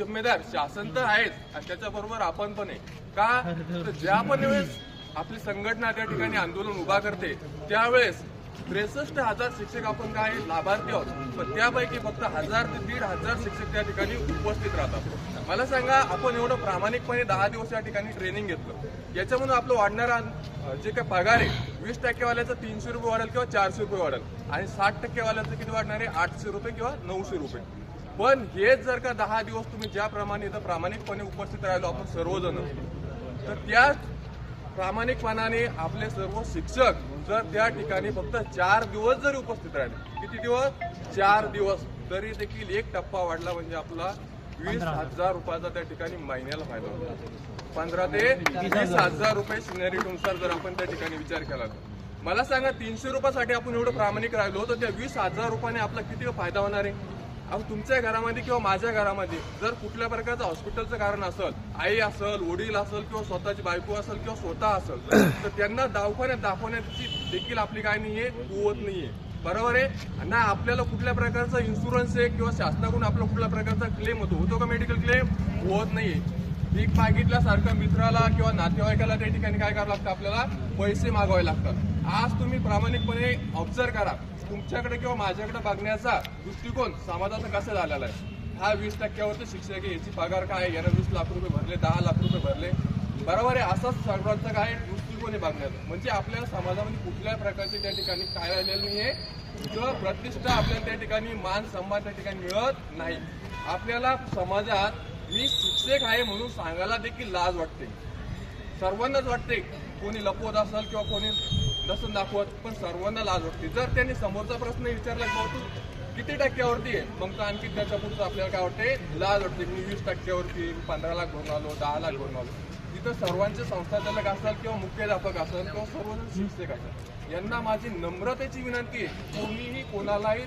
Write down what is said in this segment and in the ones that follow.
जिम्मेदार शासन तर आहेच आणि त्याच्याबरोबर आपण पण आहे. का? तर ज्या पण वेळेस आपली संघटना त्या ठिकाणी आंदोलन उभा करते त्यावेळेस त्रेसष्ट हजार शिक्षक आपण काय लाभार्थी आहोत? पण त्यापैकी फक्त हजार ते दीड हजार शिक्षक त्या ठिकाणी उपस्थित राहतात. मला सांगा आपण एवढं प्रामाणिकपणे दहा दिवस या ठिकाणी ट्रेनिंग घेतलं. याच्यामधून आपलं वाढणारा जे काही पगार आहे वीस टक्केवाल्याचं तीनशे रुपये वाढेल किंवा चारशे रुपये वाढेल आणि साठ टक्केवाल्याचं किती वाढणार आहे? आठशे रुपये किंवा नऊशे रुपये. पण हेच जर का दहा दिवस तुम्ही ज्याप्रमाणे इथं प्रामाणिकपणे उपस्थित राहिलो आपण सर्वजण तर त्याच प्रामाणिकपणाने आपले सर्व शिक्षक जर त्या ठिकाणी फक्त चार दिवस जरी उपस्थित राहिले किती दिवस? चार दिवस. तरी देखील एक टप्पा वाढला म्हणजे आपला वीस हजार रुपयाचा त्या ठिकाणी महिन्याला फायदा होतो. पंधरा ते वीस हजार रुपये सिनेरिटीनुसार जर आपण त्या ठिकाणी विचार केला. मला सांगा तीनशे रुपयासाठी आपण एवढं प्रामाणिक राहिलो तर त्या वीस हजार रुपयाने आपला किती फायदा होणार आहे? अहो तुमच्या घरामध्ये किंवा माझ्या घरामध्ये जर कुठल्या प्रकारचं हॉस्पिटलचं कारण असेल आई असेल वडील असेल किंवा स्वतःची बायको असेल किंवा स्वतः असेल तर त्यांना दवाखान्यात दाखवण्याची देखील आपली काय नाहीये कुवत नाहीये. बरोबर आहे? ना आपल्याला कुठल्या प्रकारचा इन्शुरन्स आहे किंवा शासनाकडून आपला कुठल्या प्रकारचा क्लेम होतो होतो का मेडिकल क्लेम होत नाहीये. पीक मागितल्यासारखं मित्राला किंवा नातेवाईकाला त्या ठिकाणी काय करावं लागतं आपल्याला? पैसे मागवावे लागतात. आज तुम्ही प्रामाणिकपणे ऑब्झर्व करा. तुमच्याकडे किंवा माझ्याकडे बघण्याचा दृष्टिकोन समाजाचा कसा झालेला आहे? हा वीस टक्क्यावरती शिक्षक याची पगार काय आहे? यानं वीस लाख रुपये भरले दहा लाख रुपये भरले. बरोबर आहे असाच सर्वांचा काय दृष्टिकोन आहे बघण्याचा म्हणजे आपल्या समाजामध्ये कुठल्या प्रकारचे त्या ठिकाणी काय राहिलेलं नाही आहे किंवा प्रतिष्ठा आपल्याला त्या ठिकाणी मान सन्मान त्या ठिकाणी मिळत नाही. आपल्याला समाजात मी शिक्षक आहे म्हणून सांगायला देखील लाज वाटते. सर्वांनाच वाटते कोणी लपवत असेल किंवा कोणी नसून दाखवत पण सर्वांना लाज वाटते. जर त्यांनी समोरचा प्रश्न विचारला की तू किती टक्क्यावरती आहे? मग तर आणखी त्याच्या पुढचं आपल्याला काय वाटते लाज वाटते मी वीस टक्क्यावरती पंधरा लाख भरून आलो दहा लाख भरून आलो. तिथं सर्वांचे संस्थाचालक असाल किंवा मुख्याध्यापक असेल किंवा सर्वजण शिक्षक असेल यांना माझी नम्रतेची विनंती आहे. कोणीही कोणालाही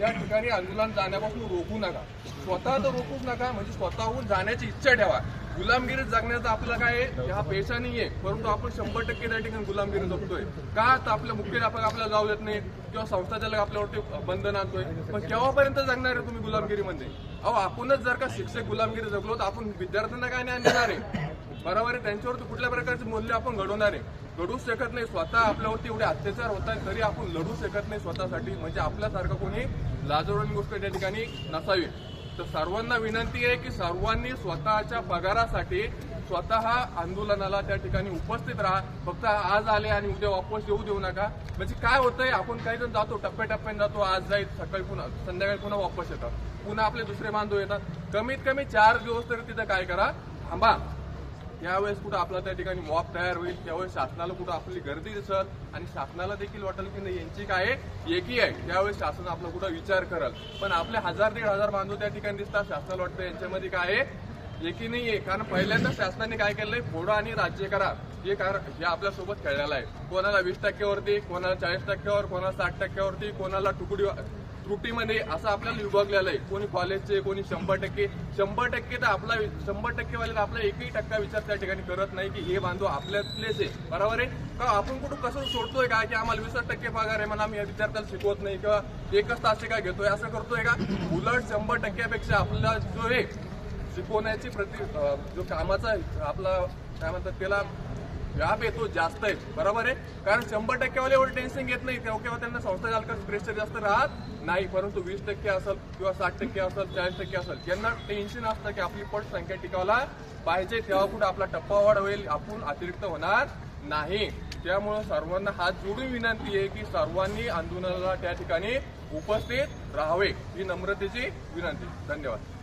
त्या ठिकाणी आंदोलन जाण्यापासून रोखू नका. स्वतः तर रोखूच नका म्हणजे स्वतःहून जाण्याची इच्छा ठेवा. गुलामगिरीत जगण्याचा आपला काय ह्या हा पेशा नाहीये. परंतु आपण शंभर टक्के त्या ठिकाणी गुलामगिरी जगतोय. का तर आपल्या मुख्याध्यापक आपल्याला जाऊ देत नाही किंवा संस्थाचालक आपल्यावरती बंधन आणतोय? पण केव्हापर्यंत जगणार आहे तुम्ही गुलामगिरीमध्ये? अहो आपणच जर का शिक्षक गुलामगिरी जगलो तर आपण विद्यार्थ्यांना काय नाही देणार आहे? बरोबर आहे त्यांच्यावरती कुठल्या प्रकारचे मूल्य आपण घडवणार आहे. घडू शकत नाही स्वतः आपल्यावरती एवढे अत्याचार होत आहेत तरी आपण लढू शकत नाही स्वतःसाठी. म्हणजे आपल्यासारखं कोणी लाजवणी गोष्ट त्या ठिकाणी नसावी. तर सर्वांना विनंती आहे की सर्वांनी स्वतःच्या पगारासाठी स्वतः आंदोलनाला त्या ठिकाणी उपस्थित राहा. फक्त आज आले आणि उद्या वापस येऊ देऊ नका. म्हणजे काय होतंय आपण काही जण जातो टप्प्याटप्प्याने जातो आज जाईल सकाळी पुन्हा संध्याकाळी पुन्हा वापस येतात. पुन्हा आपले दुसरे बांधव येतात. कमीत कमी चार दिवस तरी तिथं काय करा थांबा. यावेळेस कुठं आपला त्या ठिकाणी मॉप तयार होईल त्यावेळेस शासनाला कुठं आपली गर्दी दिसल आणि शासनाला देखील वाटेल की नाही यांची काय आहे एकी आहे त्यावेळेस शासन आपला कुठं विचार करल. पण आपले हजार दीड हजार बांधव त्या ठिकाणी दिसतात शासनाला वाटतं यांच्यामध्ये काय आहे एकी आहे कारण पहिल्यांदा शासनाने काय केलंय फोडा आणि राज्य करा. हे कारण हे आपल्यासोबत खेळलेलं आहे. कोणाला वीस टक्क्यावरती कोणाला चाळीस टक्क्यावर कोणाला साठ टक्क्यावरती कोणाला तुकडी त्रुटीमध्ये असं आपल्याला विभागलेलं आहे कोणी कॉलेजचे कोणी शंभर टक्के. शंभर टक्के तर आपला शंभर टक्केवाले तर आपला एकही टक्का विचार त्या ठिकाणी करत नाही की हे बांधव आपल्यातलेच आहे. बरोबर आहे? का आपण कुठं कसं सोडतोय का? की आम्हाला वीस टक्के पगार आहे म्हणून आम्ही या विद्यार्थ्याला शिकवत नाही किंवा एकच तास काय घेतोय? असं करतोय का? उलट शंभर टक्क्यापेक्षा आपला जो आहे शिकवण्याची प्रति जो कामाचा आपला काय म्हणतात त्याला व्याप येतो जास्त आहे. बरोबर आहे? कारण शंभर टक्केवाले एवढं टेन्शन घेत नाही. तेव्हा केव्हा त्यांना संस्था चालकाचं प्रेशर जास्त राहत नाही. परंतु वीस टक्के असेल किंवा साठ टक्के असेल चाळीस टक्के असेल ज्यांना टेन्शन असतं की आपली पट संख्या टिकावला पाहिजे. तेव्हा कुठं आपला टप्पा वाढ होईल. आपण अतिरिक्त होणार नाही. त्यामुळं सर्वांना हात जोडून विनंती आहे की सर्वांनी आंदोलनाला त्या ठिकाणी उपस्थित राहावे. ही नम्रतेची विनंती. धन्यवाद.